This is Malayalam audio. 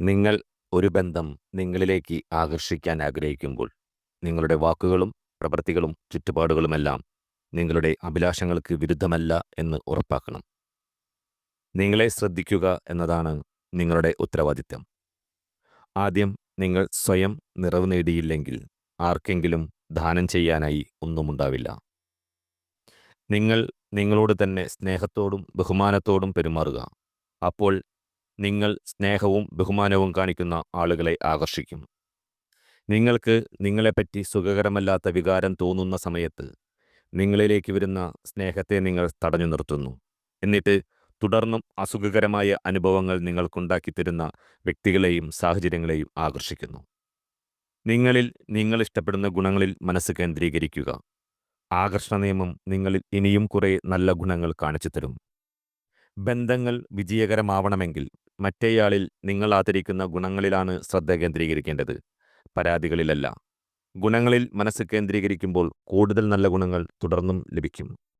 നിങ്ങൾ ഒരു ബന്ധം നിങ്ങളിലേക്ക് ആകർഷിക്കാൻ ആഗ്രഹിക്കുമ്പോൾ നിങ്ങളുടെ വാക്കുകളും പ്രവൃത്തികളും ചുറ്റുപാടുകളുമെല്ലാം നിങ്ങളുടെ അഭിലാഷങ്ങൾക്ക് വിരുദ്ധമല്ല എന്ന് ഉറപ്പാക്കണം. നിങ്ങളെ ശ്രദ്ധിക്കുക എന്നതാണ് നിങ്ങളുടെ ഉത്തരവാദിത്തം ആദ്യം നിങ്ങൾ സ്വയം നിറവ് നേടിയില്ലെങ്കിൽ ആർക്കെങ്കിലും ദാനം ചെയ്യാനായി ഒന്നുമുണ്ടാവില്ല നിങ്ങൾ നിങ്ങളോട് തന്നെ സ്നേഹത്തോടും ബഹുമാനത്തോടും പെരുമാറുക. അപ്പോൾ നിങ്ങൾ സ്നേഹവും ബഹുമാനവും കാണിക്കുന്ന ആളുകളെ ആകർഷിക്കും. നിങ്ങൾക്ക് നിങ്ങളെപ്പറ്റി സുഖകരമല്ലാത്ത വികാരം തോന്നുന്ന സമയത്ത് നിങ്ങളിലേക്ക് വരുന്ന സ്നേഹത്തെ നിങ്ങൾ തടഞ്ഞു നിർത്തുന്നു. എന്നിട്ട് തുടർന്നും അസുഖകരമായ അനുഭവങ്ങൾ നിങ്ങൾക്കുണ്ടാക്കി തരുന്ന വ്യക്തികളെയും സാഹചര്യങ്ങളെയും ആകർഷിക്കുന്നു. നിങ്ങളിൽ നിങ്ങൾ ഇഷ്ടപ്പെടുന്ന ഗുണങ്ങളിൽ മനസ്സ് കേന്ദ്രീകരിക്കുക. ആകർഷണ നിയമം നിങ്ങളിൽ ഇനിയും കുറേ നല്ല ഗുണങ്ങൾ കാണിച്ചു തരും. ബന്ധങ്ങൾ വിജയകരമാവണമെങ്കിൽ മറ്റേയാളിൽ നിങ്ങൾ ആദരിക്കുന്ന ഗുണങ്ങളിലാണ് ശ്രദ്ധ കേന്ദ്രീകരിക്കേണ്ടത്. പരാതികളിലല്ല. ഗുണങ്ങളിൽ മനസ്സ് കേന്ദ്രീകരിക്കുമ്പോൾ കൂടുതൽ നല്ല ഗുണങ്ങൾ തുടർന്നും ലഭിക്കും.